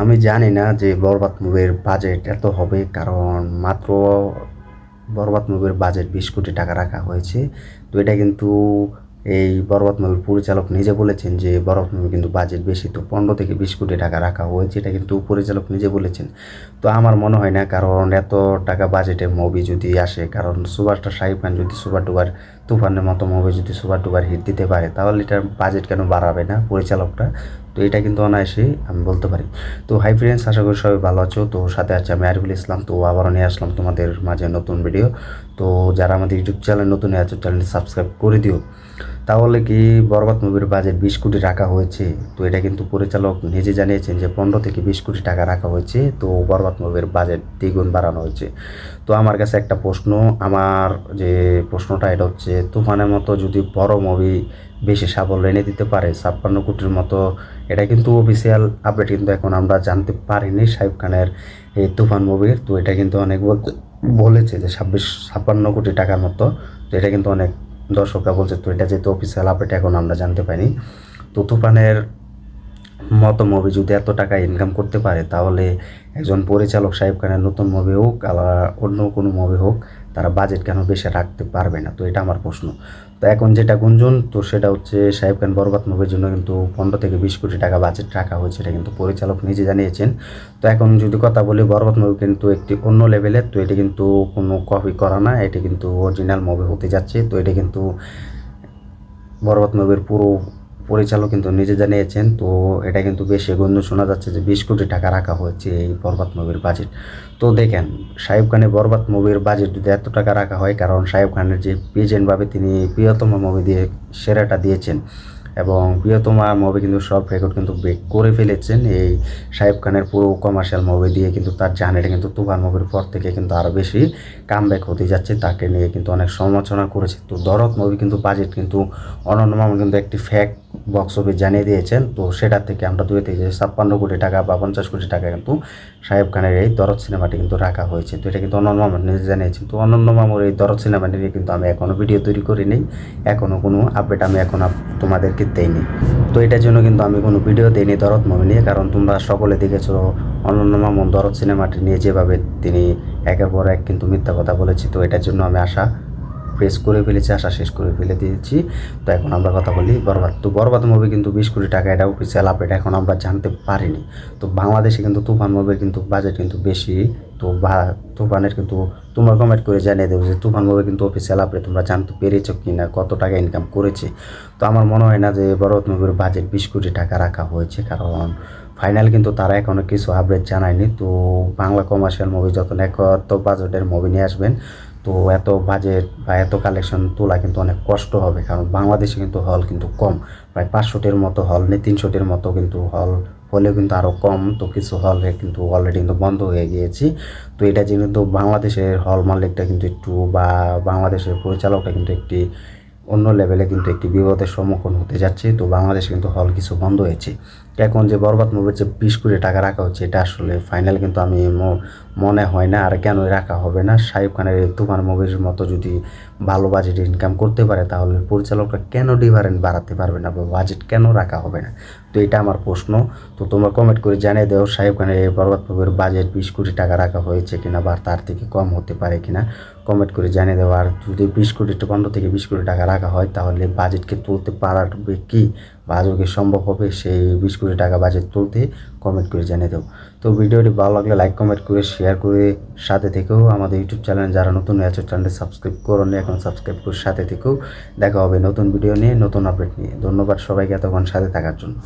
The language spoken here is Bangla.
আমি জানি না যে বরবাদ মুভির বাজেট এত হবে, কারণ মাত্র বরবাদ মুভির বাজেট বিশ কোটি টাকা রাখা হয়েছে। তো এটা কিন্তু এই বরবাদ মুভির পরিচালক নিজে বলেছেন যে বরবাদ মুভি কিন্তু বাজেট বেশি, তো পনেরো থেকে বিশ কোটি টাকা রাখা হয়েছে, এটা কিন্তু পরিচালক নিজে বলেছেন। তো আমার মনে হয় না, কারণ এত টাকা বাজেটের মুভি যদি আসে, কারণ সুপারস্টার শাহিব খান যদি সুপার ডুবার তুফানের মতো মুভি যদি সুপার ডুবার হিট দিতে পারে, তাহলে এটার বাজেট কেন বাড়াবে না পরিচালকটা? তো এটা কিন্তু অনায়াসে আমি বলতে পারি। তো হাই ফ্রেন্ডস আশা করি সবাই ভালো আছো। তো সাথে আছে আমি আরিফুল ইসলাম। তো আবারও নিয়ে আসলাম তোমাদের মাঝে নতুন ভিডিও তো যারা আমাদের ইউটিউব চ্যানেল নতুন আছো চ্যানেলটি সাবস্ক্রাইব করে দিও। তাহলে কি বরবাদ মুভির বাজেট বিশ কোটি রাখা হয়েছে? তো এটা কিন্তু পরিচালক নিজে জানিয়েছেন যে পনেরো থেকে বিশ কোটি টাকা রাখা হয়েছে, তো বরবাদ মুভির বাজেট দ্বিগুণ বাড়ানো হয়েছে। তো আমার কাছে একটা প্রশ্ন, আমার যে প্রশ্নটা এটা হচ্ছে, তুফানের মতো যদি বড় মুভি বেশি সাফল্য এনে দিতে পারে, ছাপ্পান্ন কোটির মতো, এটা কিন্তু অফিসিয়াল আপডেট কিন্তু এখন আমরা জানতে পারিনি শাহিব খানের এই তুফান মুভির। তো এটা কিন্তু অনেক বলতে, বলেছে যে ছাব্বিশ, ছাপ্পান্ন কোটি টাকার মতো, তো এটা কিন্তু অনেক দর্শকরা বলছে তো এটা যেহেতু অফিসিয়াল আপডেট এখন আমরা জানতে পারিনি। তো তুফানের মতো মুভি যদি এত টাকা ইনকাম করতে পারে, তাহলে একজন পরিচালক সাহেব খানের নতুন মুভি হোক আবার অন্য কোনো মুভি হোক, তারা বাজেট কেন বেশি রাখতে পারবে না? তো এটা আমার প্রশ্ন। তো এখন যেটা গুঞ্জন, তো সেটা হচ্ছে সাহেব খান বরবাদ মুভির জন্য কিন্তু পনেরো থেকে বিশ কোটি টাকা বাজেট রাখা হয়েছে, এটা কিন্তু পরিচালক নিজে জানিয়েছেন। তো এখন যদি কথা বলি, বরবাদ মুভি কিন্তু একটি অন্য লেভেলের তো এটা কিন্তু কোনো কপি করা না, এটা কিন্তু অরিজিনাল মুভি হতে যাচ্ছে। তো এটা কিন্তু বরবাদ মুভির পুরো পরিচালক কিন্তু নিজে জানিয়েছেন, তো এটা কিন্তু বেশি গণ্য শোনা যাচ্ছে যে বিশ কোটি টাকা রাখা হয়েছে এই বরবাদ মুভির বাজেট তো দেখেন সাহেব খানের বরবাদ মুভির বাজেট যদি এত টাকা রাখা হয়, কারণ সাহেব খানের যে প্রেজেন্টভাবে তিনি প্রিয়তম মুভি দিয়ে সেরাটা দিয়েছেন এবং প্রিয়তমা মুভি কিন্তু সব রেকর্ড কিন্তু ব্রেক করে ফেলেছেন। এই সাহেব খানের পুরো কমার্শিয়াল মুভি দিয়ে কিন্তু তার জানেটা কিন্তু তুফান মুভির পর থেকে কিন্তু আরও বেশি কাম ব্যাক হতে যাচ্ছে। তাকে নিয়ে কিন্তু অনেক সমালোচনা করেছে। তো দরদ মুভি কিন্তু বাজেট কিন্তু অনন্য কিন্তু একটি ফ্যাক্ট বক্স অফিস জানিয়ে দিয়েছেন। তো সেটা থেকে আমরা দুই থেকে ছাপ্পান্ন কোটি টাকা বা পঞ্চাশ কোটি টাকা কিন্তু সাহেব খানের এই দরদ সিনেমাটি কিন্তু রাখা হয়েছে। তো এটা কিন্তু অনন্য মামুন নিজে জানিয়েছেন তো অনন্য মামুর এই দরদ সিনেমা নিয়ে কিন্তু আমি এখনও ভিডিও তৈরি করি নেই। এখনও কোনো আপডেট আমি এখন তোমাদেরকে দেইনি। তো এটার জন্য কিন্তু আমি কোনো ভিডিও দিইনি দরদ মুভি নিয়ে, কারণ তোমরা সকলে দেখেছ অনন্য মামুন দরদ সিনেমাটি নিয়ে যেভাবে তিনি একের পর এক কিন্তু মিথ্যা কথা বলেছি। তো এটার জন্য আমি আশা প্রেস করে ফেলেছি, আশা শেষ করে ফেলে দিয়েছি। তো এখন আমরা কথা বলি বরবাদ। তো বরবাদ মুভি কিন্তু বিশ কোটি টাকা এটা অফিসিয়াল আপডেট এখন আমরা জানতে পারিনি। তো বাংলাদেশে কিন্তু তুফান মুভির কিন্তু বাজেট কিন্তু বেশি। তো বা, তুফানের কিন্তু তোমরা কমেন্ট করে জানিয়ে দেবো যে তুফান মুভি কিন্তু অফিসিয়াল আপডেট তোমরা জানতে পেরেছ কি না কত টাকা ইনকাম করেছে। তো আমার মনে হয় না যে বরবাদ মুভির বাজেট বিশ কোটি টাকা রাখা হয়েছে, কারণ ফাইনাল কিন্তু তারা এখনও কিছু আপডেট জানায়নি। তো বাংলা কমার্শিয়াল মুভি যখন এত বাজেটের মুভি নিয়ে আসবেন। তো এত বাজেট বা এত কালেকশন তোলা কিন্তু অনেক কষ্ট হবে, কারণ বাংলাদেশে কিন্তু হল কিন্তু কম। প্রায় পাঁচশোটির মতো হল নেই, তিনশোটির মতো কিন্তু হল হলেও কিন্তু আরও কম। তো কিছু হলে কিন্তু অলরেডি কিন্তু বন্ধ হয়ে গিয়েছে। তো এটা যেহেতু বাংলাদেশের হল মালিকটা কিন্তু একটু বা বাংলাদেশের পরিচালকটা কিন্তু একটি অন্য লেভেলে কিন্তু একটি বিপদের সম্মুখীন হতে যাচ্ছে। তো বাংলাদেশে কিন্তু হল কিছু বন্ধ হয়েছে। এখন যে বরবাদ মুভির যে বিশ কোটি টাকা রাখা হচ্ছে, এটা আসলে ফাইনাল কিন্তু আমি মনে হয় না। আর কেন রাখা হবে না? শাহিব খানের তুফান মুভির মতো যদি ভালো বাজেট ইনকাম করতে পারে, তাহলে পরিচালকরা কেন ডিভারেন্ট বাড়াতে পারবে না বা বাজেট কেন রাখা হবে না? তো এটা আমার প্রশ্ন। তো তোমরা কমেন্ট করে জানিয়ে দাও শাহিব খানের এই বরবাদ মুভির বাজেট বিশ কোটি টাকা রাখা হয়েছে কিনা বা তার থেকে কম হতে পারে কিনা কমেন্ট করে জানিয়ে দেবো আর যদি বিশ কোটি, পনেরো থেকে বিশ কোটি টাকা রাখা হয়, তাহলে বাজেটকে তুলতে পারবে কি? বা আদৌ সম্ভব হবে সেই বিশ কোটি টাকা বাজেট তুলতে কমেন্ট করে জানিয়ে দেবো। তো ভিডিওটি ভালো লাগলে লাইক কমেন্ট করে শেয়ার করে সাথে থেকেও আমাদের ইউটিউব চ্যানেল যারা নতুন আছে চ্যানেলটি সাবস্ক্রাইব করুন এখন সাবস্ক্রাইব করে সাথে থেকেও দেখা হবে নতুন ভিডিও নিয়ে, নতুন আপডেট নিয়ে। ধন্যবাদ সবাইকে এতক্ষণ সাথে থাকার জন্য।